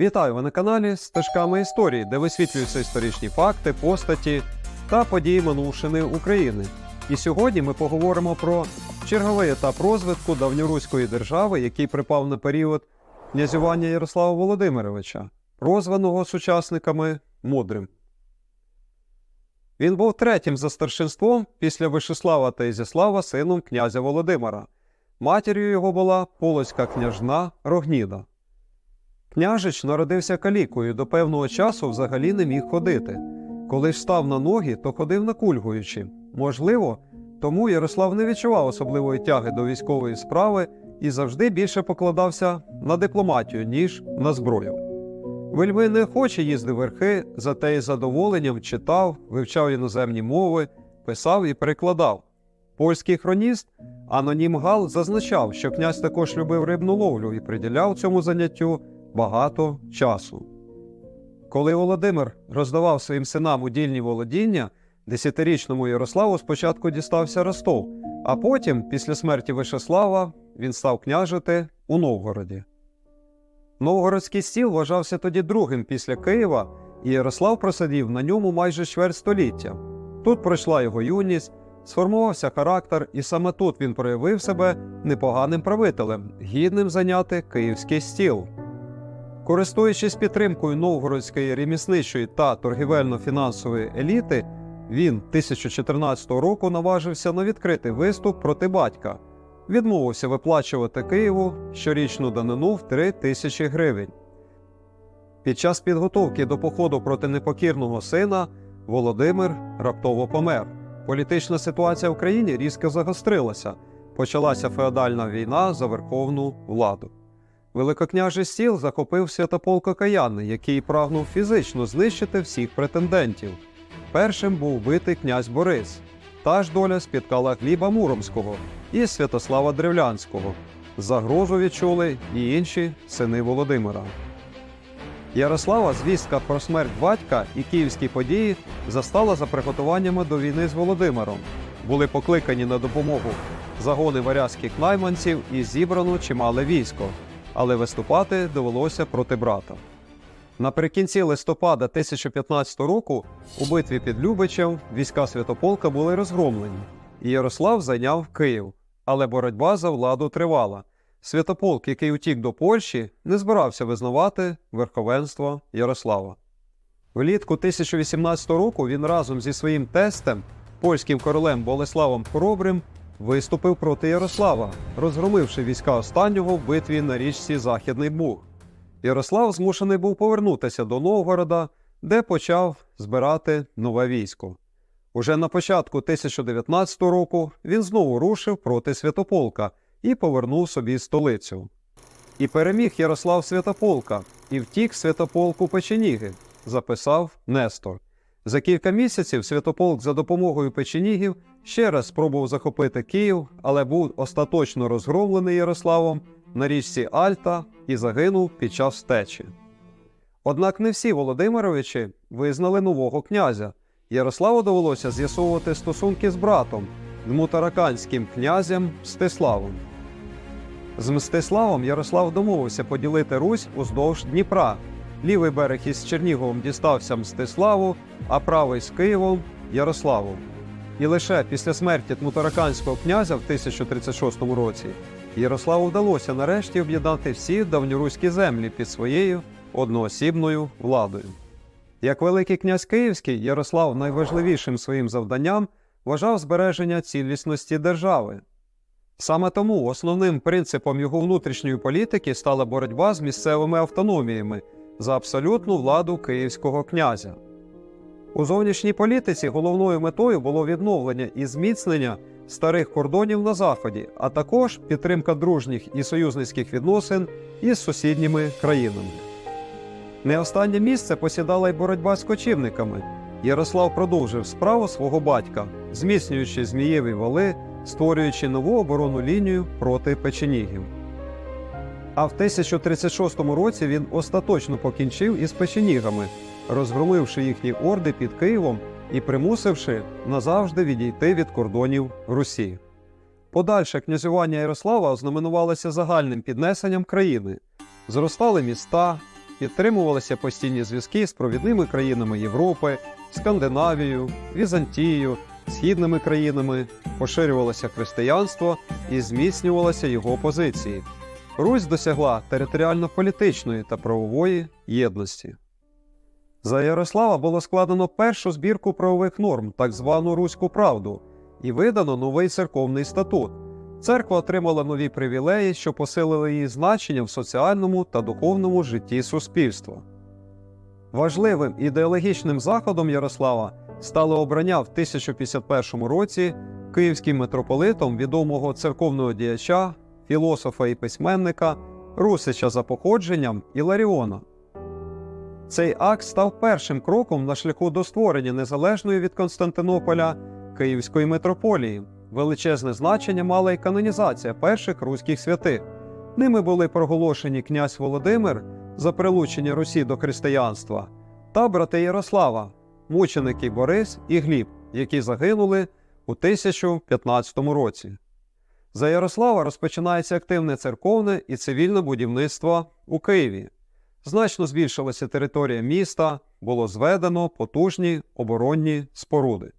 Вітаю ви на каналі Стежками історії, де висвітлюються історичні факти, постаті та події минувшини України. І сьогодні ми поговоримо про черговий етап розвитку давньоруської держави, який припав на період князювання Ярослава Володимировича, прозваного сучасниками мудрим. Він був третім за старшинством після Вишеслава та Ізяслава сином князя Володимира. Матір'ю його була полоцька княжна Рогніда. Княжич народився калікою, до певного часу взагалі не міг ходити. Коли ж став на ноги, то ходив накульгуючи. Можливо, тому Ярослав не відчував особливої тяги до військової справи і завжди більше покладався на дипломатію, ніж на зброю. Вельми неохоче їздив верхи, зате із задоволенням читав, вивчав іноземні мови, писав і перекладав. Польський хроніст Анонім Гал зазначав, що князь також любив рибну ловлю і приділяв цьому заняттю багато часу. Коли Володимир роздавав своїм синам удільні володіння, десятирічному Ярославу спочатку дістався Ростов, а потім, після смерті Вишеслава, він став княжити у Новгороді. Новгородський стіл вважався тоді другим після Києва, і Ярослав просидів на ньому майже чверть століття. Тут пройшла його юність, сформувався характер, і саме тут він проявив себе непоганим правителем, гідним зайняти київський стіл. Користуючись підтримкою новгородської ремісничої та торгівельно-фінансової еліти, він 1014 року наважився на відкритий виступ проти батька, відмовився виплачувати Києву щорічну данину в 3 тисячі гривень. Під час підготовки до походу проти непокірного сина Володимир раптово помер. Політична ситуація в країні різко загострилася. Почалася феодальна війна за верховну владу. Великокняжий стіл захопив святополк Окаянний, який прагнув фізично знищити всіх претендентів. Першим був вбитий князь Борис. Та ж доля спіткала Гліба Муромського і Святослава Древлянського. Загрозу відчули і інші сини Володимира. Ярослава звістка про смерть батька і київські події застала за приготуваннями до війни з Володимиром. Були покликані на допомогу загони варязьких найманців і зібрано чимале військо, але виступати довелося проти брата. Наприкінці листопада 1015 року у битві під Любичем війська Святополка були розгромлені, і Ярослав зайняв Київ, але боротьба за владу тривала. Святополк, який утік до Польщі, не збирався визнавати верховенство Ярослава. Влітку 1018 року він разом зі своїм тестем, польським королем Болеславом Хоробрим, виступив проти Ярослава, розгромивши війська останнього в битві на річці Західний Буг. Ярослав змушений був повернутися до Новгорода, де почав збирати нове військо. Уже на початку 1019 року він знову рушив проти Святополка і повернув собі столицю. І переміг Ярослав Святополка, і втік Святополку Печеніги, записав Нестор. За кілька місяців Святополк за допомогою печенігів ще раз спробував захопити Київ, але був остаточно розгромлений Ярославом на річці Альта і загинув під час втечі. Однак не всі Володимировичі визнали нового князя. Ярославу довелося з'ясовувати стосунки з братом, дмутараканським князем Мстиславом. З Мстиславом Ярослав домовився поділити Русь уздовж Дніпра. Лівий берег із Черніговом дістався Мстиславу, а правий з Києвом Ярославу. І лише після смерті Тмутараканського князя в 1036 році Ярославу вдалося нарешті об'єднати всі давньоруські землі під своєю одноосібною владою. Як Великий князь Київський, Ярослав найважливішим своїм завданням вважав збереження цілісності держави. Саме тому основним принципом його внутрішньої політики стала боротьба з місцевими автономіями за абсолютну владу київського князя. У зовнішній політиці головною метою було відновлення і зміцнення старих кордонів на Заході, а також підтримка дружніх і союзницьких відносин із сусідніми країнами. Не останнє місце посідала й боротьба з кочівниками. Ярослав продовжив справу свого батька, зміцнюючи Змієві вали, створюючи нову оборонну лінію проти печенігів. А в 1036 році він остаточно покінчив із печенігами, розгромивши їхні орди під Києвом і примусивши назавжди відійти від кордонів Русі. Подальше князювання Ярослава ознаменувалося загальним піднесенням країни. Зростали міста, підтримувалися постійні зв'язки з провідними країнами Європи, Скандинавією, Візантією, східними країнами, поширювалося християнство і зміцнювалися його позиції. Русь досягла територіально-політичної та правової єдності. За Ярослава було складено першу збірку правових норм, так звану Руську правду, і видано новий церковний статут. Церква отримала нові привілеї, що посилили її значення в соціальному та духовному житті суспільства. Важливим ідеологічним заходом Ярослава стало обрання в 1051 році київським митрополитом відомого церковного діяча, філософа і письменника Русича за походженням Іларіона. Цей акт став першим кроком на шляху до створення незалежної від Константинополя Київської митрополії. Величезне значення мала й канонізація перших руських святих. Ними були проголошені князь Володимир за прилучення Русі до християнства та брати Ярослава, мученики Борис і Гліб, які загинули у 1015 році. За Ярослава розпочинається активне церковне і цивільне будівництво у Києві. Значно збільшилася територія міста, було зведено потужні оборонні споруди.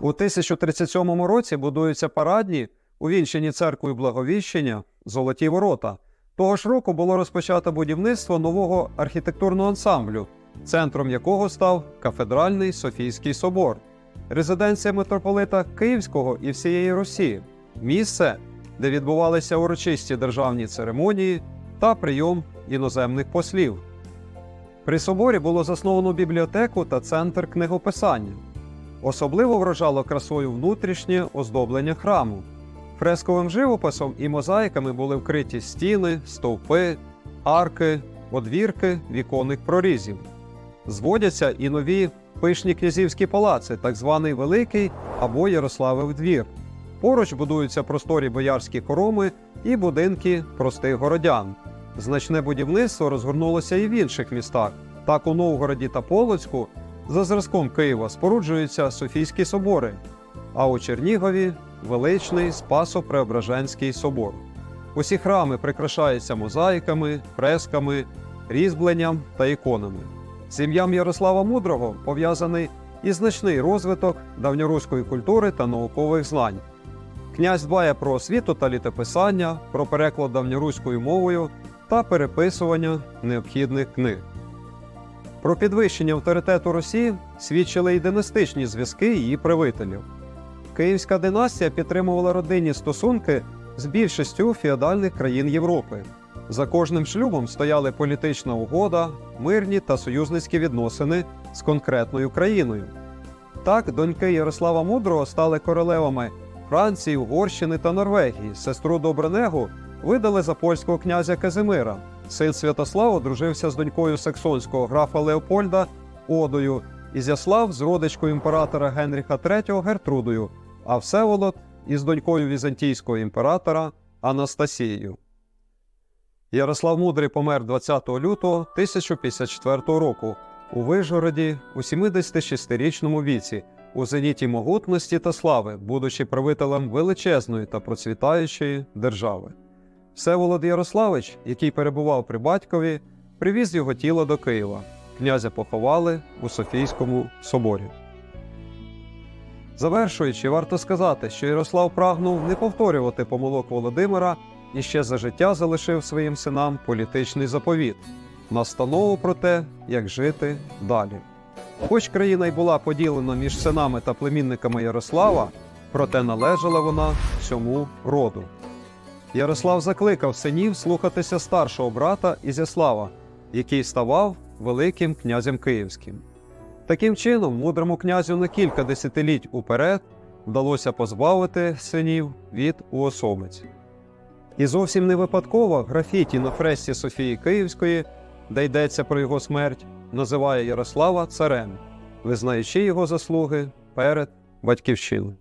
У 1037 році будуються парадні, увінчені церквою Благовіщення, Золоті ворота. Того ж року було розпочато будівництво нового архітектурного ансамблю, центром якого став кафедральний Софійський собор, резиденція митрополита Київського і всієї Росії, місце, де відбувалися урочисті державні церемонії та прийом іноземних послів. При соборі було засновано бібліотеку та центр книгописання. Особливо вражало красою внутрішнє оздоблення храму. Фресковим живописом і мозаїками були вкриті стіни, стовпи, арки, одвірки віконних прорізів. Зводяться і нові пишні князівські палаци, так званий Великий або Ярославів двір. Поруч будуються просторі боярські короми і будинки простих городян. Значне будівництво розгорнулося і в інших містах. Так у Новгороді та Полоцьку за зразком Києва споруджуються Софійські собори, а у Чернігові величний Спасо-Преображенський собор. Усі храми прикрашаються мозаїками, фресками, різьбленням та іконами. З ім'ям Ярослава Мудрого пов'язаний і значний розвиток давньоруської культури та наукових знань. Князь дбає про освіту та літописання, про переклад давньоруською мовою та переписування необхідних книг. Про підвищення авторитету Росії свідчили й династичні зв'язки її правителів. Київська династія підтримувала родинні стосунки з більшістю феодальних країн Європи. За кожним шлюбом стояли політична угода, мирні та союзницькі відносини з конкретною країною. Так, доньки Ярослава Мудрого стали королевами Франції, Угорщини та Норвегії. Сестру Добренегу видали за польського князя Казимира. Син Святослав одружився з донькою саксонського графа Леопольда Одою, Ізяслав з родичкою імператора Генріха III Гертрудою, а Всеволод із донькою візантійського імператора Анастасією. Ярослав Мудрий помер 20 лютого 1054 року у Вижгороді у 76-річному віці, у зеніті могутності та слави, будучи правителем величезної та процвітаючої держави. Всеволод Ярославич, який перебував при батькові, привіз його тіло до Києва. Князя поховали у Софійському соборі. Завершуючи, варто сказати, що Ярослав прагнув не повторювати помилок Володимира і ще за життя залишив своїм синам політичний заповіт настанову про те, як жити далі. Хоч країна й була поділена між синами та племінниками Ярослава, проте належала вона всьому роду. Ярослав закликав синів слухатися старшого брата Ізяслава, який ставав Великим князем Київським. Таким чином, мудрому князю на кілька десятиліть уперед вдалося позбавити синів від уособиць. І зовсім не випадково графіті на фресці Софії Київської, де йдеться про його смерть, називає Ярослава царем, визнаючи його заслуги перед батьківщиною.